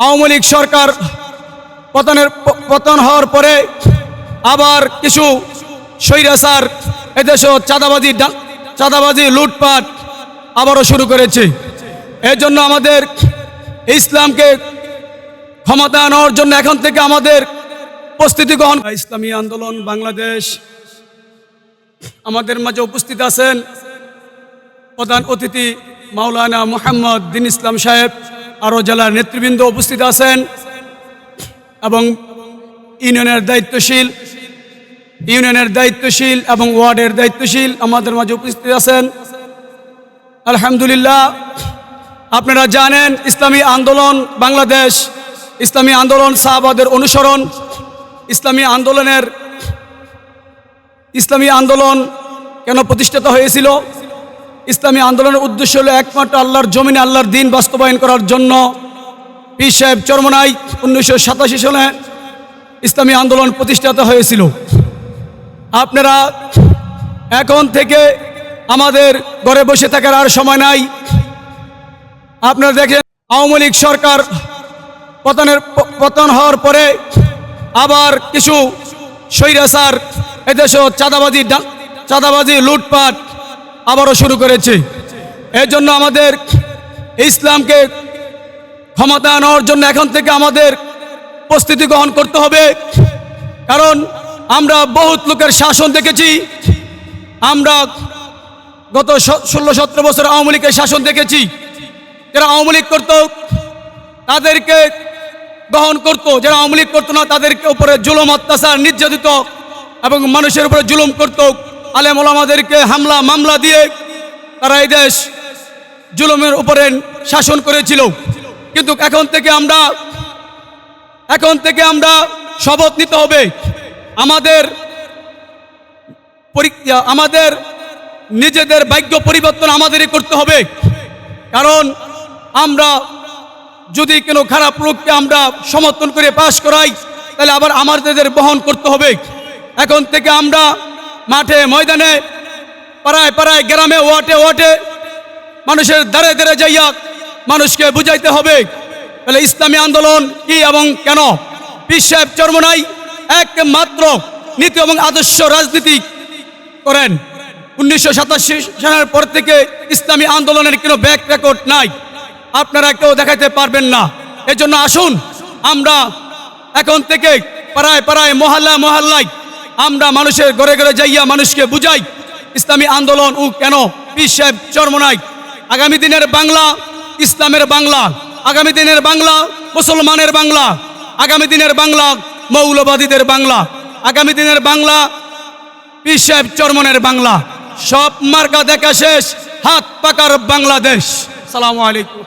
আওয়ামী লীগ সরকার পতনের পতন হওয়ার পরে আবার কিছু স্বৈরাচার এদেশও চাঁদাবাজি চাঁদাবাজি, লুটপাট আবারও শুরু করেছে। এর জন্য আমাদের ইসলামকে ক্ষমতা আনার জন্য এখন থেকে আমাদের প্রস্তুতি গ্রহণ ইসলামী আন্দোলন বাংলাদেশ আমাদের মাঝে উপস্থিত আছেন প্রধান অতিথি মাওলানা মোহাম্মদ দিন ইসলাম সাহেব। আরও জেলার নেতৃবৃন্দ উপস্থিত আছেন এবং ইউনিয়নের দায়িত্বশীল ইউনিয়নের দায়িত্বশীল এবং ওয়ার্ডের দায়িত্বশীল আমাদের মাঝে উপস্থিত আছেন। আলহামদুলিল্লাহ, আপনারা জানেন ইসলামী আন্দোলন বাংলাদেশ, ইসলামী আন্দোলন সাহাবাদের অনুসরণ, ইসলামী আন্দোলনের, ইসলামী আন্দোলন কেন প্রতিষ্ঠিত হয়েছিল? ইসলামী আন্দোলনের উদ্দেশ্য হলো একমাত্র আল্লাহর জমিনে আল্লাহর দিন বাস্তবায়ন করার জন্য। পীর সাহেব চরমনাই উনিশশো সাতাশি সালে ইসলামী আন্দোলন প্রতিষ্ঠিত হয়েছিল। আপনারা এখন থেকে আমাদের ঘরে বসে থাকার আর সময় নাই। আপনারা দেখেন, আওয়ামী লীগ সরকার পতনের পতন হওয়ার পরে আবার কিছু স্বৈরাচার এদেশ চাঁদাবাজি চাঁদাবাজি, লুটপাট আবারও শুরু করেছে। এর জন্য আমাদের ইসলামকে ক্ষমতা আনার জন্য এখন থেকে আমাদের প্রস্তুতি গ্রহণ করতে হবে। কারণ আমরা বহুত লোকের শাসন দেখেছি। আমরা গত ষোলো সতেরো বছর আওয়ামী লীগের শাসন দেখেছি। যারা আওয়ামী লীগ করতো, তাদেরকে গ্রহণ করতো। যারা আওয়ামী লীগ করতো না, তাদেরকে উপরে জুলুম, অত্যাচার, নির্যাতিত এবং মানুষের উপরে জুলুম করতো। আলেম ওলামাদেরকে হামলা, মামলা দিয়ে তারা এই দেশ জুলুমের উপরে শাসন করেছিল। কিন্তু এখন থেকে আমরা, এখন থেকে আমরা শপথ নিতে হবে। আমাদের আমাদের নিজেদের ভাগ্য পরিবর্তন আমাদেরই করতে হবে। কারণ আমরা যদি কোনো খারাপ লোককে আমরা সমর্থন করে পাশ করাই, তাহলে আবার আমাদের বহন করতে হবে। এখন থেকে আমরা মাঠে, ময়দানে, পাড়ায় পাড়ায়, গ্রামে ওয়াটে ওয়াটে মানুষের দ্বারে দ্বারে যাইয়া মানুষকে বুঝাইতে হবে। তাহলে ইসলামী আন্দোলন কি এবং কেন? পীর সাহেব চর্মনাই একমাত্র নীতি এবং আদর্শ রাজনীতি করেন। উনিশশো সাতাশি সালের পর থেকে ইসলামী আন্দোলনের কোনো ব্যাক রেকর্ড নাই। আপনারা কেউ দেখাইতে পারবেন না। এজন্য আসুন, আমরা এখন থেকে পাড়ায় পাড়ায় মহল্লা মহল্লায় আমরা মানুষের ঘরে ঘরে যাইয়া মানুষকে বুঝাই, ইসলামী আন্দোলন ও কেন পীর সাহেব চর্মনাই আগামী দিনের বাংলা, ইসলামের বাংলা, আগামী দিনের বাংলা, মুসলমানের বাংলা, আগামী দিনের বাংলা, মৌলবাদীদের বাংলা, আগামী দিনের বাংলা, পীর সাহেব চরমনের বাংলা। সব মার্কা দেখা শেষ, হাত পাকার বাংলাদেশ। সালামু আলাইকুম।